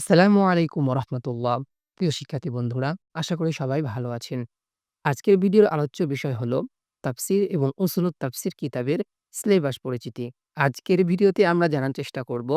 আসসালামু আলাইকুম ওরহমতুল্লাহ। প্রিয় শিক্ষার্থী বন্ধুরা, আশা করি সবাই ভালো আছেন। আজকের ভিডিওর আলোচ্য বিষয় হলো তাফসির এবং উসুলুত তাফসির কিতাবের সিলেবাস পরিচিতি। আজকের ভিডিওতে আমরা জানার চেষ্টা করব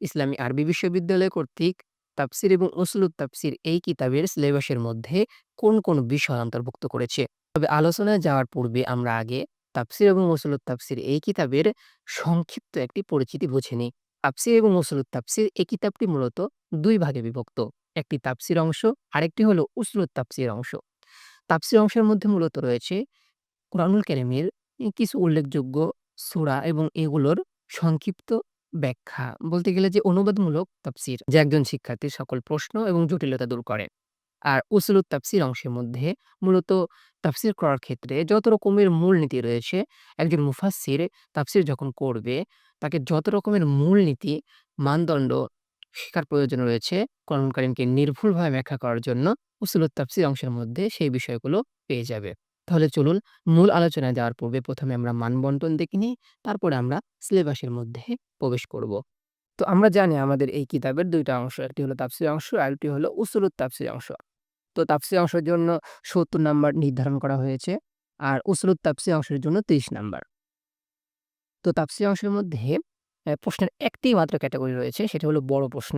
ইসলামী আরবি বিশ্ববিদ্যালয় কর্তৃক তাফসির এবং উসুলুত তাফসির এই কিতাবের সিলেবাসের মধ্যে কোন, কোন বিষয় অন্তর্ভুক্ত করেছে। তবে আলোচনায় যাওয়ার পূর্বে আমরা আগে তাফসির এবং উসুলুত তাফসির এই কিতাবের সংক্ষিপ্ত একটি পরিচিতি বুঝে নিই। তাফসির এবং উসুলুত তাপসির এই কিতাবটি মূলত দুই ভাগে বিভক্ত। একটি তাপসির অংশ, আরেকটি হলো উসুলুত তাপসির অংশ। তাপসির অংশের মধ্যে মূলত রয়েছে কোরআনুল কারিমের কিছু উল্লেখযোগ্য সুরা এবং এগুলোর সংক্ষিপ্ত ব্যাখ্যা। বলতে গেলে যে অনুবাদমূলক তাপসির যা একজন শিক্ষার্থীর সকল প্রশ্ন এবং জটিলতা দূর করে। আর উসুলুত তাফসির অংশের মধ্যে মূলত তাফসির করার ক্ষেত্রে যত রকমের মূলনীতি রয়েছে, একজন মুফাসসির তাফসির যখন করবে, তাকে যত রকমের মূলনীতি, মানদণ্ড শেখার প্রয়োজন রয়েছে কোরআনুল কারিমকে নির্ভুলভাবে ব্যাখ্যা করার জন্য উসুলুত তাফসির অংশের মধ্যে সেই বিষয়গুলো পেয়ে যাবে। তাহলে চলুন মূল আলোচনায় যাওয়ার পূর্বে ১ম এ আমরা মানবন্টন দেখে নিই, তারপরে আমরা সিলেবাসের মধ্যে প্রবেশ করব। তো আমরা জানি আমাদের এই কিতাবের দুইটা অংশ। একটি হলো তাফসির অংশ, আর একটি হলো উসুলুত তাফসির অংশ। তো তাফসির অংশের জন্য ৭০ নাম্বার নির্ধারণ করা হয়েছে। আর উসুলুত তাফসির অংশের জন্য ৩০ নাম্বার। তো তাফসির অংশের মধ্যে প্রশ্নের একটি মাত্র ক্যাটাগরি রয়েছে, সেটা হলো বড় প্রশ্ন।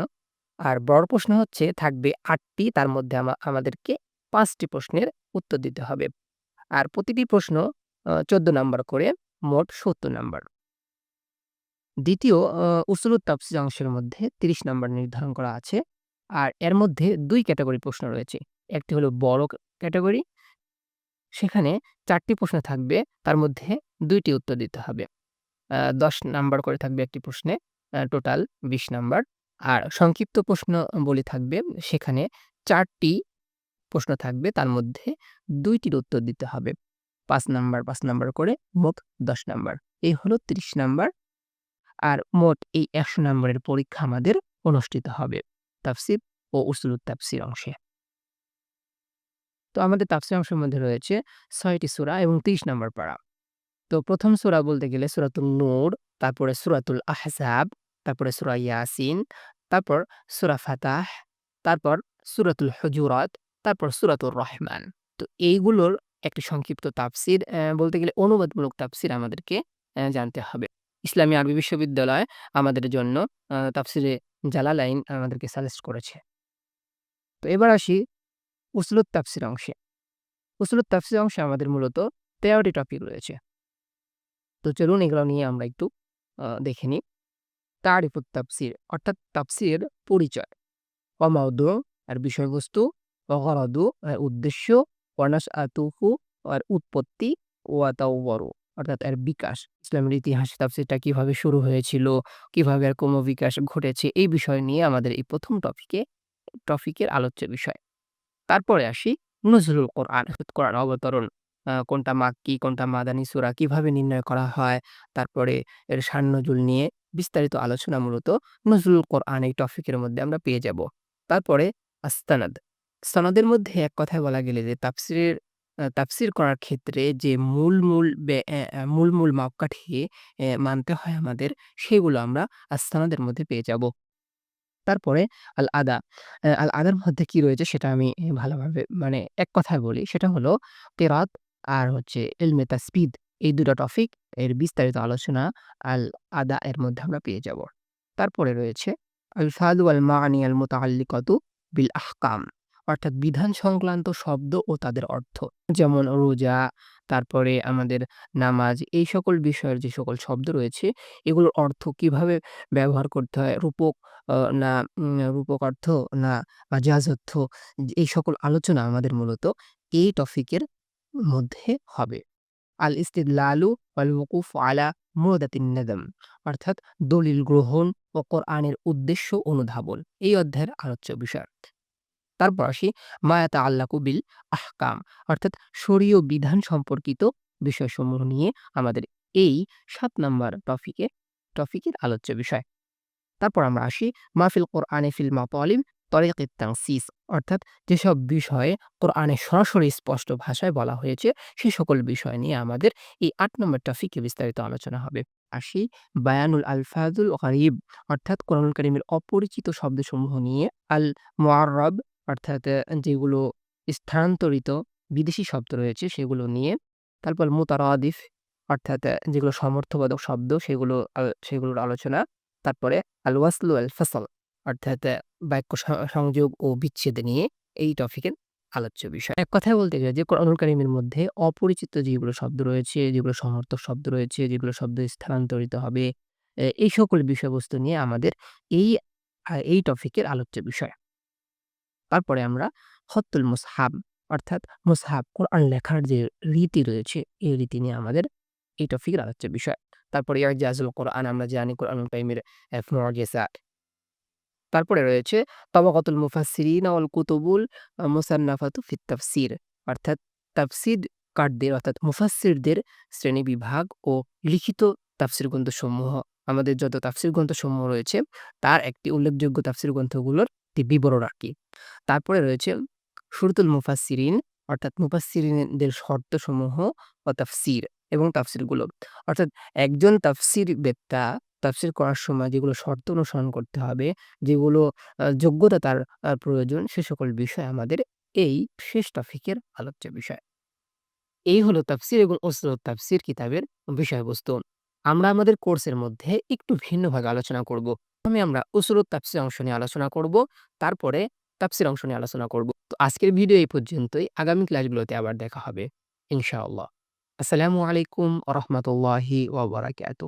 আর বড় প্রশ্ন হচ্ছে থাকবে আটটি তার মধ্যে আমাদেরকে পাঁচটি প্রশ্নের উত্তর দিতে হবে। আর প্রতিটি প্রশ্ন ১৪ নাম্বার করে, মোট ৭০ নাম্বার। দ্বিতীয় উসুলুত তাফসির অংশের মধ্যে ৩০ নাম্বার নির্ধারণ করা আছে। আর এর মধ্যে দুই ক্যাটাগরি প্রশ্ন রয়েছে। একটি হলো বড় ক্যাটেগরি। সেখানে ৪ টি প্রশ্ন থাকবে, তার মধ্যে ২ টি উত্তর দিতে হবে। ১০ নাম্বার করে থাকবে একটি প্রশ্নে, টোটাল ২০ নাম্বার। আর সংক্ষিপ্ত প্রশ্নাবলী থাকবে, সেখানে ৪ টি প্রশ্ন থাকবে, তার মধ্যে ২ টির উত্তর দিতে হবে। ৫ নাম্বার, ৫ নাম্বার করে মোট ১০ নাম্বার। এই হলো ৩০ নাম্বার। আর মোট এই ১০০ নাম্বারের পরীক্ষা আমাদের অনুষ্ঠিত হবে তাফসির ও উসুলুত তাফসির অংশে। তো আমাদের তাফসির অংশের মধ্যে রয়েছে ৬ টি সূরা এবং ৩০ নম্বর পাড়া তো প্রথম সূরা বলতে গেলে সুরাতুল নূর, তারপরে সুরাতুল আহজাব, তারপরে সূরা ইয়াসিন, তারপর সূরা ফাতাহ, তারপর সুরাতুল হুজুরাত, তারপর সূরাতুর রহমান। তো এইগুলোর একটি সংক্ষিপ্ত তাফসির বলতে গেলে অনুবাদমূলক তাফসির আমাদেরকে জানতে হবে। ইসলামী আরবি বিশ্ববিদ্যালয় আমাদের জন্য তাফসিরে জালালাইন আমাদেরকে সাজেস্ট করেছে। তো এবার আসি উসুলুত তাফসির অংশে। উসুলুত তাফসির অংশে আমাদের মূলত তেরোটি টপিক রয়েছে। তো চলুন এগুলো নিয়ে আমরা একটু দেখে নিই। তারিফুত তাফসির অর্থাৎ তাফসিরের পরিচয়। মাওদু এর বিষয়বস্তু, ওয়া গরাদু এর উদ্দেশ্য, ওয়া নাশআতুহু আর উৎপত্তি, ওয়া তাওয়ারু অর্থাৎ এর বিকাশ। ইসলামের ইতিহাসে তাফসিরটা কীভাবে শুরু হয়েছিল, কীভাবে এর ক্রমবিকাশ ঘটেছে, এই বিষয় নিয়ে আমাদের এই প্রথম টপিকে টপিকের আলোচ্য বিষয়। তারপরে আসি নজরুল কোরআন কোরআন অবতরণ। কোনটা মাক্কি, কোনটা মাদানী সুরা কীভাবে নির্ণয় করা হয়, তারপরে এর শান নজুল নিয়ে বিস্তারিত আলোচনা মূলত নুজুলুল কোরআন এই টপিকের মধ্যে আমরা পেয়ে যাব। তারপরে আস-সানাদ। সনদের মধ্যে এক কথায় বলা গেলে যে তাফসিরের তাফসির করার ক্ষেত্রে যে মূল, মূল মূল, মূল মাপকাঠি মানতে হয় আমাদের, সেগুলো আমরা আস-সানাদের মধ্যে পেয়ে যাব। তারপরে আল আদা। আল আদার মধ্যে কি রয়েছে সেটা আমি ভালোভাবে মানে এক কথায় বলি, সেটা হলো কেরাত আর হচ্ছে এলমেতা স্পিড এই দুটো টপিক এর বিস্তারিত আলোচনা আল আদা এর মধ্যে আমরা পেয়ে যাব। তারপরে রয়েছে আল-ফাদু আল মানি আল মুতাআল্লিকাতু বিল আহকাম অর্থাৎ বিধান সংক্রান্ত শব্দ ও তাদের অর্থ। যেমন রোজা, তারপরে আমাদের নামাজ, এই সকল বিষয়ের যে সকল শব্দ রয়েছে, এগুলোর অর্থ কীভাবে ব্যবহার করতে হয়, রূপক না রূপক অর্থ না মাজাজ অর্থ, এই সকল আলোচনা আমাদের মূলত এই টপিকের মধ্যে হবে। আল ইস্তিদলালু ওয়াল ওয়ুকুফু আলা মুরাদাতিন অর্থাৎ দলিল গ্রহণ ও কোরআনের উদ্দেশ্য অনুধাবন। এই অধ্যায়ের আলোচ্য বিষয়। তারপর আসি মা ইয়াতাআল্লাকু বিল আহকাম। অর্থাৎ শরীয় বিধান সম্পর্কিত বিষয়সমূহ নিয়ে আমাদের এই সাত নম্বর টপিকে, টপিকের আলোচ্য বিষয়। তারপর আমরা আসি মাহফিল কোরআনে ফিল মাতালিব তরিক তানসিস। অর্থাৎ যেসব বিষয়ে কোরআনে সরাসরি স্পষ্ট ভাষায় বলা হয়েছে, সে সকল বিষয় নিয়ে আমাদের এই আট নম্বর টপিকে বিস্তারিত আলোচনা হবে। আসি বায়ানুল আলফাজুল গরিব। অর্থাৎ কোরআনুল কারিমের অপরিচিত শব্দসমূহ নিয়ে আল মোয়াররব অর্থাৎ যেগুলো স্থানান্তরিত বিদেশি শব্দ রয়েছে সেগুলো নিয়ে, তারপর মুতারাদিফ অর্থাৎ যেগুলো সমর্থবোধক শব্দ সেগুলো সেগুলোর আলোচনা, তারপরে আল ওয়াসলু আল ফসল অর্থাৎ বাক্য সংযোগ ও বিচ্ছেদ নিয়ে এই টপিকের আলোচ্য বিষয়। এক কথায় বলতে গেলে যে কোরআনুল মধ্যে অপরিচিত যেগুলো শব্দ রয়েছে, যেগুলো সমর্থক শব্দ রয়েছে, যেগুলো শব্দ স্থানান্তরিত হবে এই সকল বিষয়বস্তু নিয়ে আমাদের এই এই টপিকের আলোচ্য বিষয়। তারপরে আমরা হত্তুল মুসহাব, অর্থাৎ মুসহাব কোরআন লেখার যে রীতি রয়েছে, এই রীতি নিয়ে আমাদের এই টপিকের আলোচ্য বিষয়। তারপরে ইয়াজাজুল কোরআন, আমরা জানি কোরআন কাইমের মুআজিজাত তারপরে রয়েছে তবাকাতুল মুফাসসিরিন অল কুতুবুল মুসান্নাফাতু ফিত তাফসির, অর্থাৎ তাফসির কারদের, অর্থাৎ মুফাসসিরদের শ্রেণীবিভাগ ও লিখিত তাফসির গ্রন্থসমূহ। আমাদের যত তাফসির গ্রন্থসমূহ রয়েছে, তার একটি উল্লেখযোগ্য তাফসির গ্রন্থগুলোর বিবরণ আর কি। তারপরে রয়েছে শুরুতুল মুফাসসিরিন, অর্থাৎ মুফাসসিরিনদের শর্তসমূহ ও তাফসির এবং তাফসিরগুলো। অর্থাৎ একজন তাফসির বেত্তা তাফসির করার সময় যেগুলো শর্ত অনুসরণ করতে হবে, যেগুলো যোগ্যতা তার প্রয়োজন, সে সকল বিষয় আমাদের এই শেষ টপিকের আলোচ্য বিষয়। এই হলো তাফসির এবং ওসরত তাফসির কিতাবের বিষয়বস্তু। আমরা আমাদের কোর্সের মধ্যে একটু ভিন্নভাবে আলোচনা করব। প্রথমে আমরা উসরুত তাফসির অংশ নিয়ে আলোচনা করব, তারপরে তাফসির অংশ নিয়ে আলোচনা করব। তো আজকের ভিডিও এই পর্যন্তই, আগামী ক্লাসগুলোতে আবার দেখা হবে, ইনশাআল্লাহ। আসসালামু আলাইকুম রহমতুল্লাহি ওবরাকাতু